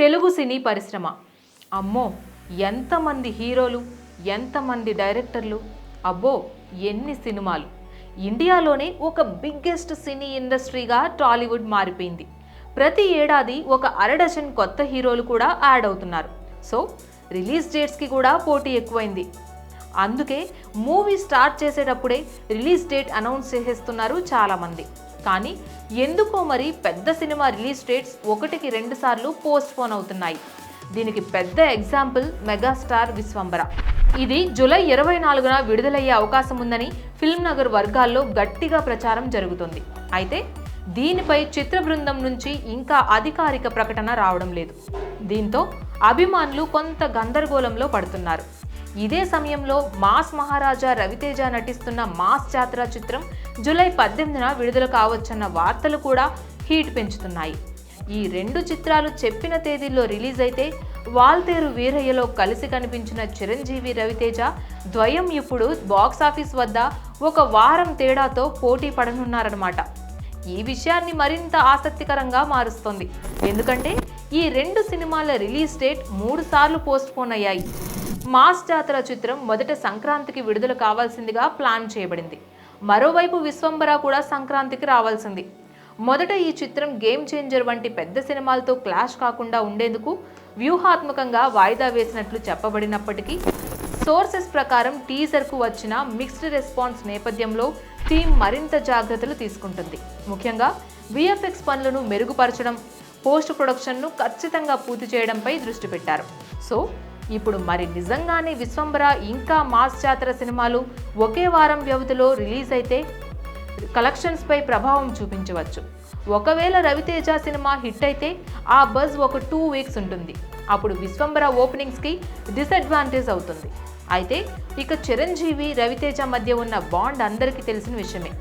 తెలుగు సినీ పరిశ్రమ. అమ్మో ఎంతమంది హీరోలు ఎంతమంది డైరెక్టర్లు అబ్బో ఎన్ని సినిమాలు. ఇండియాలోనే ఒక బిగ్గెస్ట్ సినీ ఇండస్ట్రీగా టాలీవుడ్ మారిపోయింది. ప్రతి ఏడాది ఒక అరడజన్ కొత్త హీరోలు కూడా యాడ్ అవుతున్నారు. సో రిలీజ్ డేట్స్కి కూడా పోటీ ఎక్కువైంది. అందుకే మూవీ స్టార్ట్ చేసేటప్పుడే రిలీజ్ డేట్ అనౌన్స్ చేసేస్తున్నారు చాలామంది. కానీ ఎందుకో మరి పెద్ద సినిమా రిలీజ్ డేట్స్ ఒకటికి రెండు సార్లు పోస్ట్ పోన్ అవుతున్నాయి. దీనికి పెద్ద ఎగ్జాంపుల్ మెగాస్టార్ విశ్వంబర. ఇది జూలై ఇరవై నాలుగున విడుదలయ్యే అవకాశం ఉందని ఫిల్మ్ నగర్ వర్గాల్లో గట్టిగా ప్రచారం జరుగుతుంది. అయితే దీనిపై చిత్ర బృందం నుంచి ఇంకా అధికారిక ప్రకటన రావడం లేదు. దీంతో అభిమానులు కొంత గందరగోళంలో పడుతున్నారు. ఇదే సమయంలో మాస్ మహారాజా రవితేజ నటిస్తున్న మాస్ జాతర చిత్రం జూలై పద్దెనిమిదిన విడుదల కావచ్చన్న వార్తలు కూడా హీట్ పెంచుతున్నాయి. ఈ రెండు చిత్రాలు చెప్పిన తేదీల్లో రిలీజ్ అయితే వాల్తేరు వీరయ్యలో కలిసి కనిపించిన చిరంజీవి రవితేజ ద్వయం ఇప్పుడు బాక్సాఫీస్ వద్ద ఒక వారం తేడాతో పోటీ పడనున్నారన్నమాట. ఈ విషయాన్ని మరింత ఆసక్తికరంగా మారుస్తోంది. ఎందుకంటే ఈ రెండు సినిమాల రిలీజ్ డేట్ మూడు సార్లు పోస్ట్పోన్ అయ్యాయి. మాస్ జాతర చిత్రం మొదట సంక్రాంతికి విడుదల కావాల్సిందిగా ప్లాన్ చేయబడింది. మరోవైపు విశ్వంబర కూడా సంక్రాంతికి రావాల్సింది. మొదట ఈ చిత్రం గేమ్ చేంజర్ వంటి పెద్ద సినిమాలతో క్లాష్ కాకుండా ఉండేందుకు వ్యూహాత్మకంగా వాయిదా వేసినట్లు చెప్పబడినప్పటికీ సోర్సెస్ ప్రకారం టీజర్కు వచ్చిన మిక్స్డ్ రెస్పాన్స్ నేపథ్యంలో టీం మరింత జాగ్రత్తలు తీసుకుంటుంది. ముఖ్యంగా విఎఫ్ఎక్స్ పనులను మెరుగుపరచడం పోస్ట్ ప్రొడక్షన్ను ఖచ్చితంగా పూర్తి చేయడంపై దృష్టి పెట్టారు. సో ఇప్పుడు మరి నిజంగానే విశ్వంబర ఇంకా మాస్ జాతర సినిమాలు ఒకే వారం వ్యవధిలో రిలీజ్ అయితే కలెక్షన్స్పై ప్రభావం చూపించవచ్చు. ఒకవేళ రవితేజ సినిమా హిట్ అయితే ఆ బజ్ ఒక టూ వీక్స్ ఉంటుంది. అప్పుడు విశ్వంబర ఓపెనింగ్స్కి డిసడ్వాంటేజ్ అవుతుంది. అయితే ఇక చిరంజీవి రవితేజ మధ్య ఉన్న బాండ్ అందరికీ తెలిసిన విషయమే.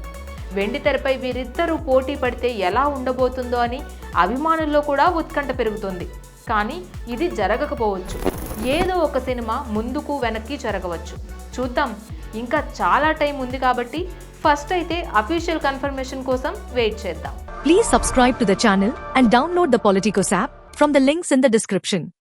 వెండి తెరపై వీరిద్దరూ పోటీ పడితే ఎలా ఉండబోతుందో అని అభిమానుల్లో కూడా ఉత్కంఠ పెరుగుతుంది. కానీ ఇది జరగకపోవచ్చు. ఏదో ఒక సినిమా ముందుకు వెనక్కి జరగవచ్చు. చూద్దాం. ఇంకా చాలా టైం ఉంది కాబట్టి ఫస్ట్ అయితే అఫీషియల్ కన్ఫర్మేషన్ కోసం వెయిట్ చేద్దాం. Please subscribe to the channel and download the Politicos app from the links in the description